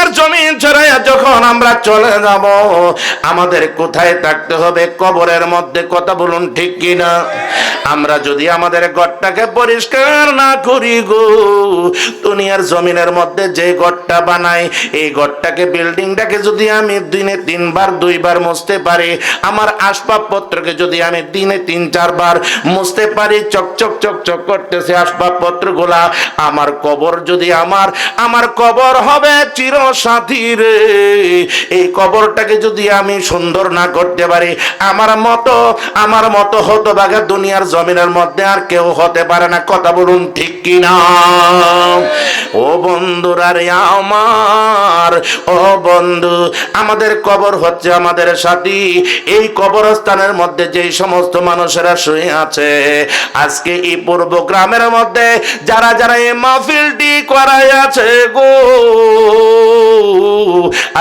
দুনিয়ার জমিন ছড়াইয়া যখন আমরা চলে যাব, আমাদের কোথায় থাকতে হবে, কবরের মধ্যে কথা বলুন ঠিক কিনা? আমরা যদি আমাদের ঘরটাকে পরিষ্কার না করি গো, দুনিয়ার জমিনের মধ্যে যে ঘরটা বানাই, এই ঘরটাকে, বিল্ডিংটাকে যদি আমি দিনে তিনবার, দুইবার মুছতে পারি, আমার আসবাবপত্রকে যদি আমি দিনে তিন, চারবার মুছতে পারি, চকচক চকচক করতেছে আসবাবপত্রগুলা, আমার কবর যদি আমার আমার কবর হবে চিরসাথী রে। এই কবরটাকে যদি আমি সুন্দর না করতে পারি, আমার মতো আমার মতো হতো বাঘা দুনিয়ার জমিনের মধ্যে আর কেউ হতে পারে না। কথা বলুন ঠিক কিনা? ও বন্ধুরা রে আমার, ও বন্ধু, আমাদের কবর হচ্ছে আমাদের সাথী। এই কবরস্থানের মধ্যে যেই সমস্ত মানুষেরা শুয়ে আছে, আজকে এই পূর্ব গ্রামের মধ্যে যারা যারা এই মাহফিলটি করাই আছে গো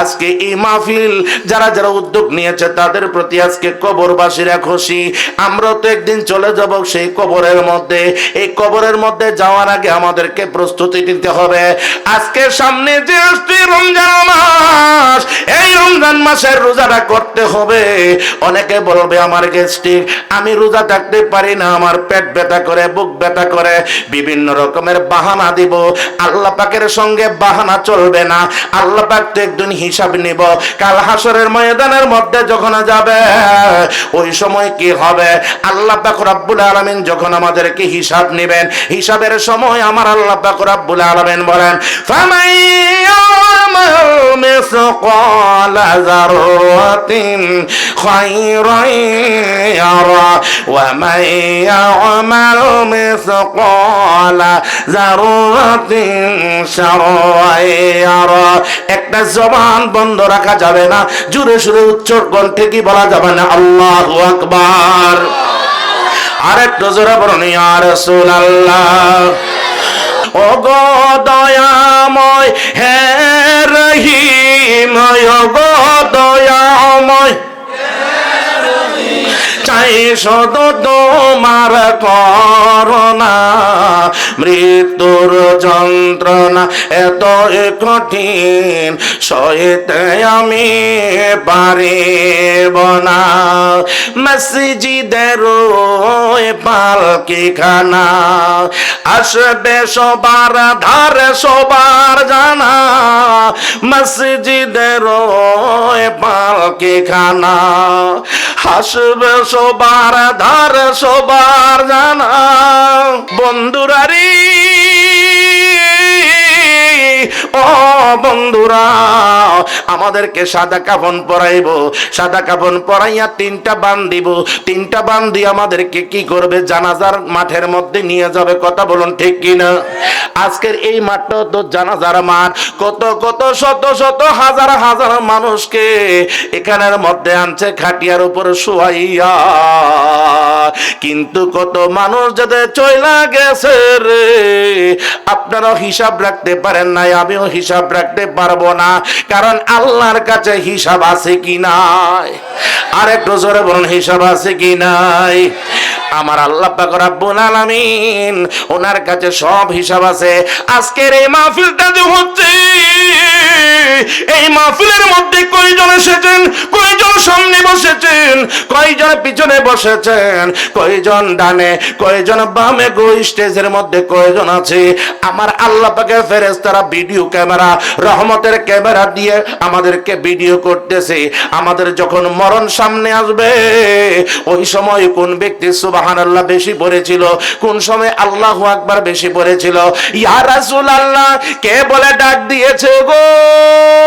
আজকে এই মাহফিল, যারা যারা উদ্যোগ নিয়েছে, তাদের প্রতি আজকে কবরবাসীরা খুশি। আমরা তো একদিন চলে যাব সেই কবরের মধ্যে। এই কবরের মধ্যে যাওয়ার আগে আমাদেরকে প্রস্তুতি নিতে হবে। আজকে সামনে যে আসছে রমজান মাস, এই রমজান মাসের রোজাটা করতে হবে। অনেকে বলবে, আমার গেস্টিক আমি রোজা থাকতে পারি না, আমার পেট ব্যথা করে, বুক ব্যথা করে। বিভিন্ন রকমের বাহানা দিব। আল্লাহ পাকের সঙ্গে বাহানা চলবে না। আল্লাহ পাক একদিন হিসাব নিব। কাল হাসরের ময়দানের মধ্যে যখন যাবে, ওই সময় কি হবে? আল্লাহ পাক রব্বুল আলামিন যখন আমাদেরকে হিসাব নেবেন, হিসাবের সময় আমার আল্লাহ পাক রব্বুল আলামিন বলেন মান ইয়ামাল মিসকালা শাররান ইয়ারা। একটা জবান বন্ধ রাখা যাবে না। জুড়ে সুরে উচ্চ কণ্ঠে কি বলা যাবে না? আল্লাহ আকবার। আরেক জোরে বলুন আর ও গো দয়াময়, হে রহিময় ও গো দয়াময়। চাই শুধু তোমার করোনা মৃত্যুর যন্ত্রণা এত কঠিন, সইতে আমি পারিব না। মসজিদের পালকি খানা আসবে সবার ধারে সবার জানা মসজিদের পালকি খানা হাসবে সবার ধার সবার জানা বন্ধুরা বন্ধুরা, আমাদেরকে সাদা কাফন পরাইব। সাদা কাফন পরাইয়া তিনটা বান দিব। তিনটা বান দিয়ে আমাদেরকে কি করবে? জানাজার মাঠের মধ্যে নিয়ে যাবে। কথা বলুন ঠিক কিনা? আজকের এই মাঠটা তো জানাজার মাঠ। কত কত, শত শত, হাজার হাজার মানুষকে এখানের মধ্যে আনছে, খাটিয়ার উপরে শুয়াইয়া। কিন্তু কত মানুষ যাদের চইলা গেছে রে? আপনারাও হিসাব রাখতে পারেন নাই, আমিও হিসাব রাখতে পারব না। কারণ আল্লাহর কাছে হিসাব আছে কি নাই? আর একটু জোরে বলুন, হিসাব আছে কি নাই? আমার আল্লাহ পাক রব্বুল ওনার কাছে সব হিসাব আছে। আজকের এই মাহফিলটা যে হচ্ছে এই মাহফিলের মধ্যে কয়জন এসেছেন? কয়জন সামনে বসেছেন? কয়জন পিছনে বসেছেন? কয়জন ডানে? কয়জন বামে? গো স্টেজের মধ্যে কয়জন আছে? আমার আল্লাহ পাকের ফেরেশতারা ভিডিও ক্যামেরা, রহমতের ক্যামেরা দিয়ে আমাদেরকে ভিডিও করতেছে। আমাদের যখন মরণ সামনে আসবে, ওই সময় কোন ব্যক্তি সুবহানাল্লাহ বেশি পড়েছিল? কোন সময় আল্লাহু আকবার বেশি পড়েছিল? ইয়া রাসূলুল্লাহ, কে বলে ডাক দিয়েছে গো?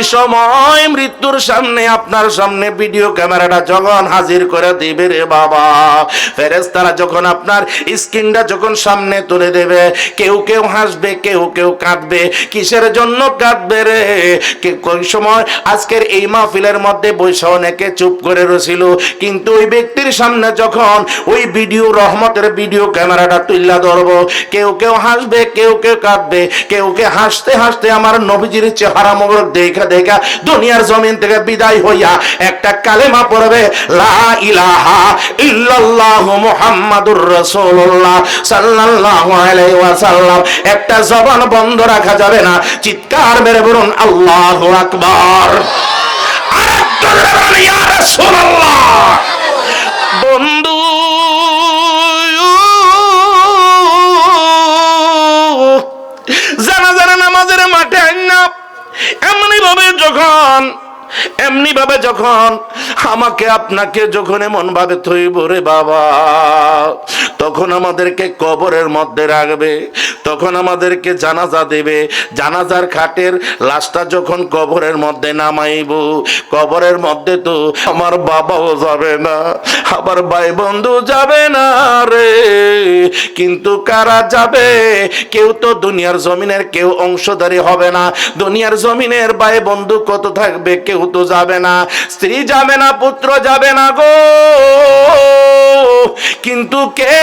ওই সময় মৃত্যুর সামনে আপনার সামনে ভিডিও ক্যামেরাটা যখন হাজির করে দিবে রে বাবা ফেরেস্তারা যখন আপনার স্ক্রিনটা যখন সামনে তুলে দেবে, কেউ কেউ হাসবে, কেউ কেউ কাঁদবে, কিসের জন্য কাঁদবে রে? কোন সময় আজকের এই মাহফিলের মধ্যে বৈশা অনেকে চুপ করে রছিল কিন্তু ওই ব্যক্তির সামনে যখন ওই ভিডিও রহমতের ভিডিও ক্যামেরাটা তুললা ধরবো, কেউ কেউ হাসবে, কেউ কেউ কাঁদবে, কেউ কেউ হাসতে হাসতে আমার নবীজির চেহারা মোবারক দেখা দেখা, দুনিয়ার জমিন থেকে বিদায় হইয়া একটা কালেমা পড়বে, লা ইলাহা ইল্লাল্লাহ মুহাম্মাদুর রাসূলুল্লাহ সাল্লাল্লাহু আলাইহি ওয়াসাল্লাম। একটা জবান বন্ধ রাখা যাবে না, চিৎকার মেরে বলুন, আল্লাহু আকবার। বন্ধু, জানা জানা নামাজের মাঠে আইনা এমনি ভাবে যখন এমনি ভাবে যখন আমাকে আপনাকে যখন এমন ভাবে থইব রে বাবা, তখন আমাদেরকে কবরের মধ্যে রাখবে, তখন আমাদেরকে জানাজা দেবে। জানাজার খাটের লাশটা যখন কবরের মধ্যে নামাইব, কবরের মধ্যে তো আমার বাবাও যাবে না, আমার ভাই বন্ধু যাবে না রে। কিন্তু কারা যাবে? কেউ তো দুনিয়ার জমিনের কেউ অংশধারী হবে না। দুনিয়ার জমিনের ভাই বন্ধু কত থাকবে? কেউ তো যাবে না, স্ত্রী যাবে না, পুত্র যাবে না গো। কিন্তু কে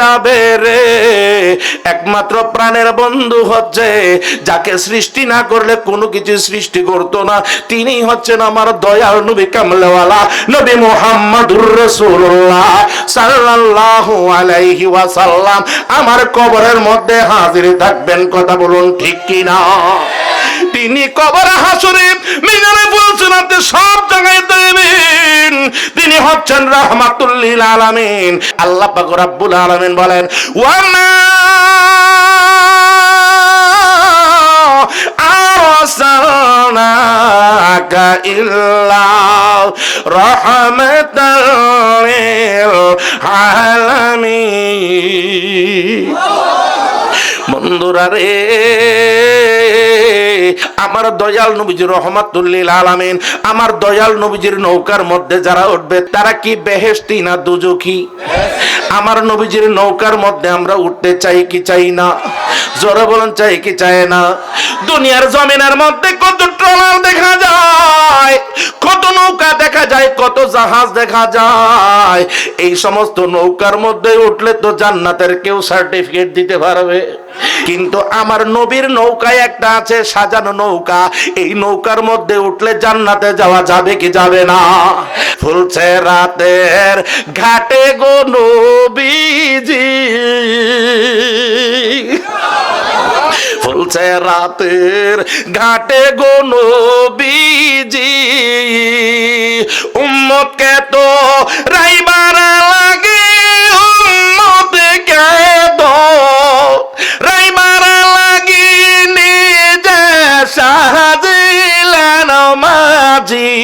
যাবে রে? একমাত্র প্রাণের বন্ধু হচ্ছে, যাকে সৃষ্টি না করলে কোনো কিছু সৃষ্টি করতো না, তিনি হচ্ছেন আমার দয়াল নবী কামলেওয়ালা, নবী মোহাম্মদুর রাসূলুল্লাহ সাল্লাল্লাহু আলাইহি ওয়াসাল্লাম। আমার কবরের মধ্যে হাজির থাকবেন, কথা বলুন ঠিক কি না তিনি কবর হাসুরে মিনারে বলছেনাতে সব জায়গায় দেবেন। তিনি হচ্ছেন রহমাতুল্লিল আলামিন। আল্লাহ পাক রাব্বুল আলামিন বলেন, ওয়ামা আরসালনাকা ইল্লা রহমাতাল আলামিন। আল্লাহ বন্ধুরা রে, আমার দয়াল নবীজির রহমাতুল্লিল আলামিন, আমার দয়াল নবীজির নৌকার মধ্যে যারা উঠবে, তারা কি বেহেস্তি না দুজকি আমার নবীজির নৌকার মধ্যে আমরা উঠতে চাই কি চাই না? জোরে বলুন, চাই কি চায় না? দুনিয়ার জমিনের মধ্যে কত ট্রলার দেখা যায়, কত নৌকা দেখা যায়, কত জাহাজ দেখা যায়। এই সমস্ত নৌকার মধ্যে উঠলে তো জান্নাতের কেউ সার্টিফিকেট দিতে পারবে। কিন্তু আমার নবীর নৌকায় একটা আছে, সাজানো নৌকা। এই নৌকার মধ্যে উঠলে জান্নাতে যাওয়া যাবে কি যাবে না? ফুলছে রাতের ঘাটে গো নবীজি। ফুলছে রাতের ঘাটে গো নবীজি, উম্মতকে তো রাইবার লাগে, উম্মতকে তো রাইবার লাগি, নিজে সাজিলেন মাঝি।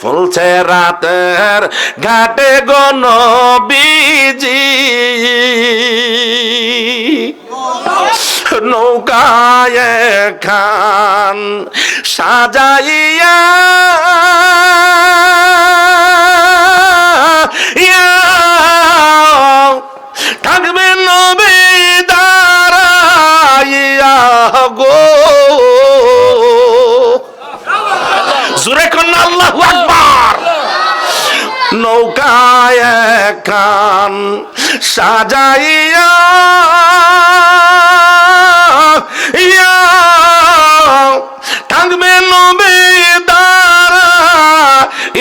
ফুলছে রাতের ঘাটে গো নবীজি। নৌকায় খান সাজাইয়া। ইয়া, থাকবে নবী দাঁড়াইয়া গো। জুরে কন্যা আল্লাহু আকবার। নৌকায় খান সাজাইয়া। ইয়া, থাকবে নবে দাঁড়া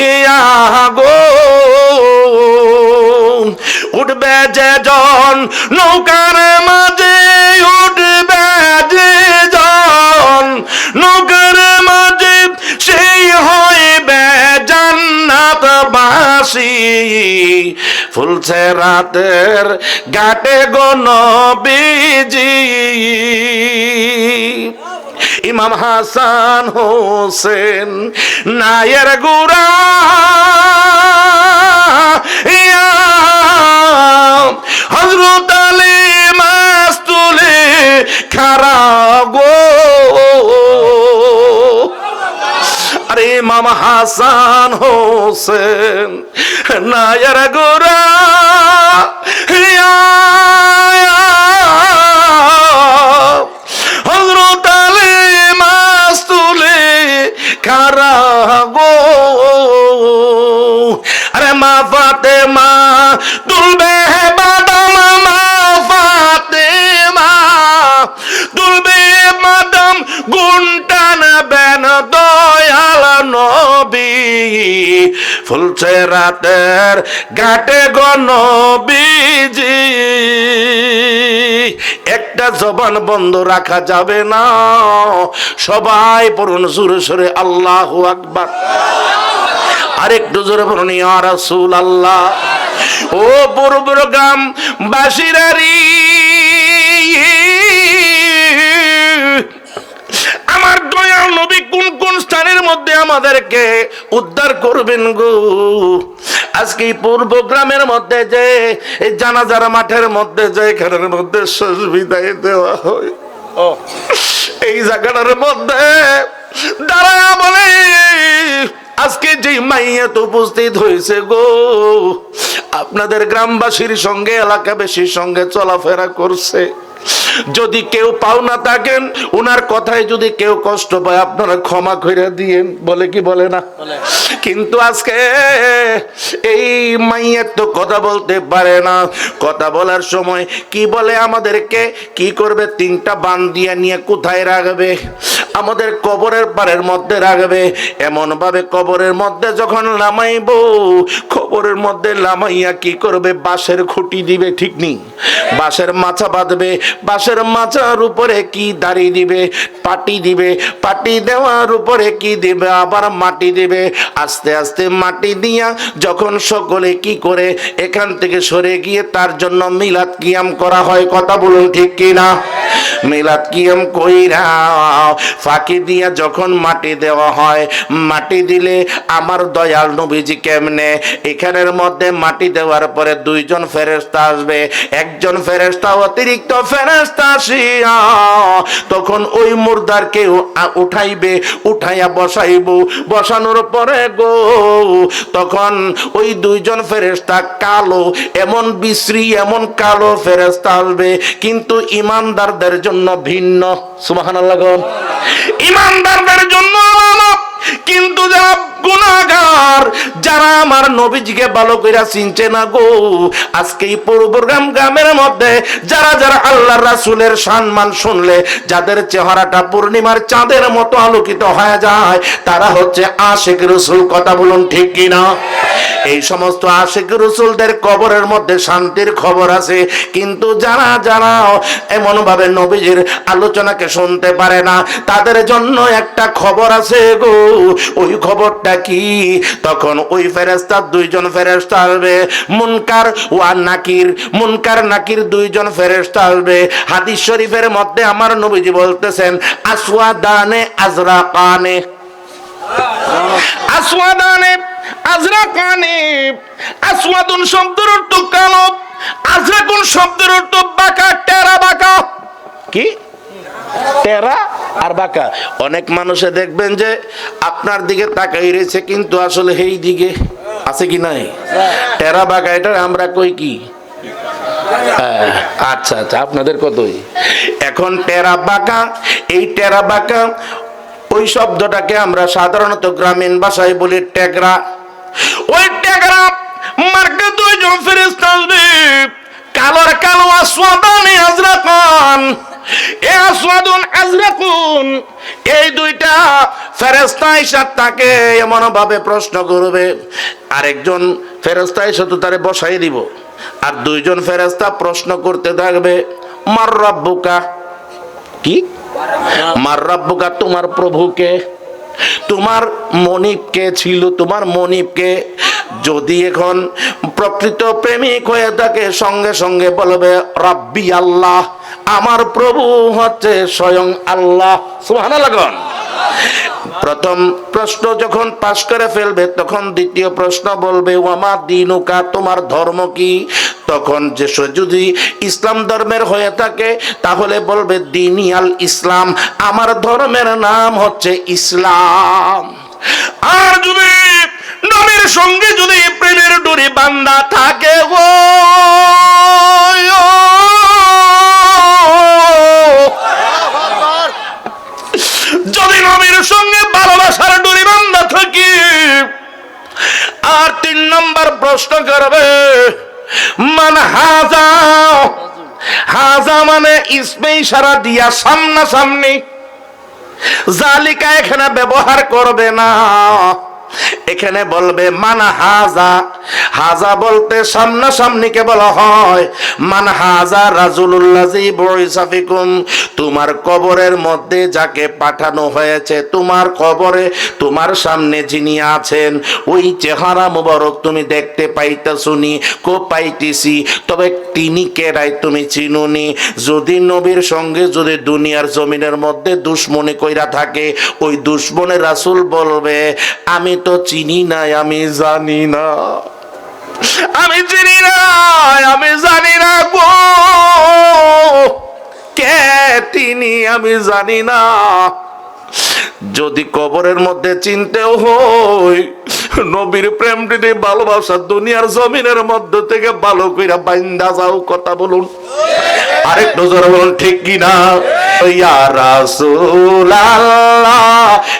ইয়া গো উঠবে যে জন নৌকার বাসি ফুলছে রাতের ঘাটে গণ নবীজি। ইমাম হাসান হোসেন, নায়ের গুড়া। হজরত আলী মাস্তুলে খারা গো। আরে মামা হাসান হোসেন, নায়ার গোরা হজরত আলী মাস্তুলে খারা আরে মা ফাতে মা তুলবে বাদাম মা ফাতে মা বেন ফুলছে রাতের ঘাটে বিজি একটা জবান বন্ধ রাখা যাবে না। সবাই পড়ুন সুরে সুরে, আল্লাহ আকবার। আরেকটু জোরে বলুন, ইয়া আল্লাহ ও পূর্বগ্রাম বাসিরারি দয়াল নবী কোন কোন স্থানের মধ্যে আমাদেরকে উদ্ধার করবেন গো? আজকে এই পূর্ব গ্রামের মধ্যে যে এই জানাজার মাঠের মধ্যে যে এখানের মধ্যে শেষ বিদায় দেওয়া হয়। এই জায়গাটার মধ্যে দাঁড়ায় বলে আজকে যে মাইয়াত উপস্থিত হয়েছে গো আপনাদের গ্রামবাসীর সঙ্গে এলাকাবাসীর সঙ্গে চলাফেরা করছে। যদি কেউ পাও না থাকেন উনার কথায় যদি কেউ কষ্ট পায় আপনারা ক্ষমা করে দিয়েন। বলে কি বলে না? কিন্তু আজকে এই মাইয়ের তো কথা বলতে পারে না। কথা বলার সময় কি বলে আমাদেরকে? কি করবে? তিনটা বান দিয়ে নিয়ে কোথায় রাখবে? আমাদের কবরের পারের মধ্যে রাখবে। এমন ভাবে কবরের মধ্যে যখন নামাইব কবরের মধ্যে লামাইয়া কি করবে? বাঁশের খুঁটি দিবে ঠিক নেই। বাঁশের মাছা বাঁধবে বাঁশের মাচার উপরে কি দাড়ি দিবে? পাটি দিবে? পাটি দেওয়ার উপরে কি দিবে? আবার মাটি দিবে? আস্তে আস্তে মাটি দিয়া যখন সকলে কি করে এখান থেকে সরে গিয়ে তার জন্য মিলাদ কিয়াম করা হয়, কথা বলুন ঠিক কি না মিলাদ কিয়াম কইরা ফাঁকি দিয়া যখন মাটি দেওয়া হয়, মাটি দিলে আমার দয়াল নবীজি কেমনে? এখানের মধ্যে মাটি দেওয়ার পরে দুইজন ফেরেস্তা আসবে, একজন ফেরেস্তা অতিরিক্ত ফেরেস্তা আসিয়া তখন ওই মুর্দারকে উঠাইবে, উঠাইয়া বসাইব। বসানোর পরে গো, তখন ওই দুইজন ফেরেস্তা কালো, এমন বিশ্রী, এমন কালো ফেরেস্তা আসবে, কিন্তু ইমানদারদের জন্য ভিন্ন। সুবাহান ইমানদারদের জন্য কিন্তু যারা গুণাগার যারা আমার নবীজিকে ভালো কইরা চিনছে না গো আজকে এই পূর্বগ্রাম গ্রামের মধ্যে যারা যারা আল্লাহ রাসূলের সম্মান শুনলে, যাদের চেহারাটা পূর্ণিমার চাঁদের মতো আলোকিত হয়ে যায়, তারা হচ্ছে আশিক রসুল, কথা বলুন ঠিক কিনা? এই সমস্ত আশিক রসুলদের কবরের মধ্যে শান্তির খবর আছে, কিন্তু যারা যারা এমন ভাবে নবীজির আলোচনাকে শুনতে পারে না, তাদের জন্য একটা খবর আছে গো, ওই খবরটা কি? তখন ওই ফেরেস্তা দুইজন ফেরেস্তা আসবে। মুনকার ওয়া নাকির। মুনকার, নাকির দুইজন ফেরেস্তা আসবে। হাদিস শরীফের মধ্যে আমার নবীজি বলতেছেন, আসওয়াদানে আজরাকানে। আসওয়াদানে, আজরাকানে। আসওয়াদুন শব্দের অর্থ কালো, আজরাকুন শব্দের অর্থ বাঁকা, টেরা বাঁকা। কি? টেরা আর বাঁকা। অনেক মানুষে দেখবেন যে আপনার দিকে তাকাই রয়েছে, কিন্তু আসলে এই দিকে আছে কি নাই? টেরা বাঁকা, এটা আমরা কই কি? আচ্ছা আচ্ছা আপনাদের কতই? এখন টেরা বাঁকা, এই টেরা বাঁকা, ওই শব্দটাকে আমরা সাধারণত গ্রামীণ ভাষায় বলি টেগরা। ওই টেগরা মার্কে দুইজন ফেরেস্তা কালোর কালো আসওয়াদানি আজরাকান এ আসওয়াদুন আজরাকুন। এই দুইটা ফেরেস্তা এসে তাকে এমন ভাবে প্রশ্ন করবে, আরেকজন ফেরেস্তা তো তারে বসাই দিব, আর দুইজন ফেরেস্তা প্রশ্ন করতে থাকবে, মার রব্বুকা? কি? মার রব্বুকা তোমার প্রভুকে তোমার মনিব কে ছিল, তোমার মনিবকে যদি এখন প্রকৃত প্রেমিক হয়ে থাকে, সঙ্গে সঙ্গে বলবে, রব্বি আল্লাহ, আমার প্রভু হচ্ছে স্বয়ং আল্লাহ। সুবহানাল্লাহ গণ। প্রথম প্রশ্ন যখন পাশ করে ফেলবে, তখন দ্বিতীয় প্রশ্ন বলবে, ওয়ামা দিনুকা, তোমার ধর্ম কি? তখন যে যদি ইসলাম ধর্মের হয়ে থাকে, তাহলে বলবে দিনিয়াল ইসলাম, আমার ধর্মের নাম হচ্ছে ইসলাম। আর যদি নামের সঙ্গে যদি প্রেমের ডুরি বান্দা থাকে গো ইসমে ইশারা দিয়া সামনা সামনি জালিকা এখানে ব্যবহার করবে না। এখানে বলবে, মানা হাজা। হাজা বলতে সামনাসামনিকে বলা হয়, মান হাজা রাজুলুল্লাজি বইসাফিকুম তোমার কবরের মধ্যে যাকে পাঠানো হয়েছে, তোমার কবরে তোমার সামনে যিনি আছেন, ওই চেহারা মুবারক তুমি দেখতে পাইতেছুনি, কো পাইতেছি, তবে তিনি কেরাই তুমি চিনুনি? যদি নবীর সঙ্গে যদি দুনিয়ার জমিনের মধ্যে দুশ্মনী কইরা থাকে, ওই দুশ্মনের রাসুল বলবে, আমি তো চিনি নাই, আমি জানি না। আমি চিনি না আমি জানি না গো। কে তিনি আমি জানি না। যদি কবরের মধ্যে চিনতেও হই নবীর প্রেম যদি ভালোবাসা দুনিয়ার জমিনের মধ্য থেকে ভালো কইরা বাইন্দা যাও, কথা বলুন। আরেকটু জোরে বলুন, ঠিক কিনা ইয়া রাসূলাল্লাহ,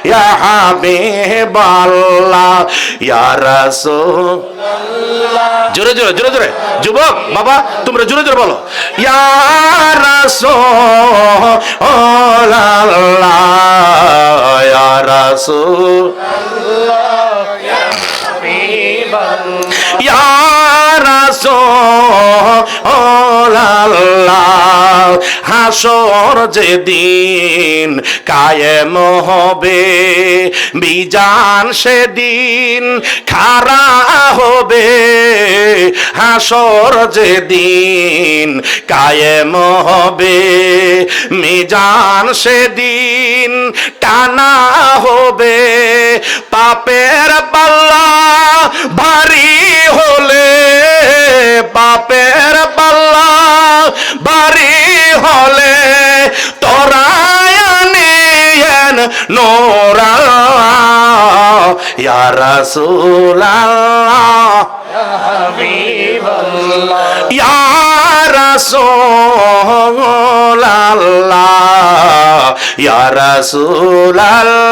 ইয়া ইয়া রাসূল জোরে জোরে জোরে জোরে। যুবক, বাবা, তোমরা জোরে জোরে বলো। ইয়া রাসূলাল্লাহ, ইয়া রাসূল হাসর যেদিন কায়েম হবে, বিজান সেদিন খারা হবে। হাসর যেদিন কায়েম হবে, মিজান সেদিন টানা হবে। পাপের পাল্লা নোরা ইয়া রাসূলাল্লাহ ইয়া রাসূলাল্লাহ ইয়া রাসূলাল্লাহ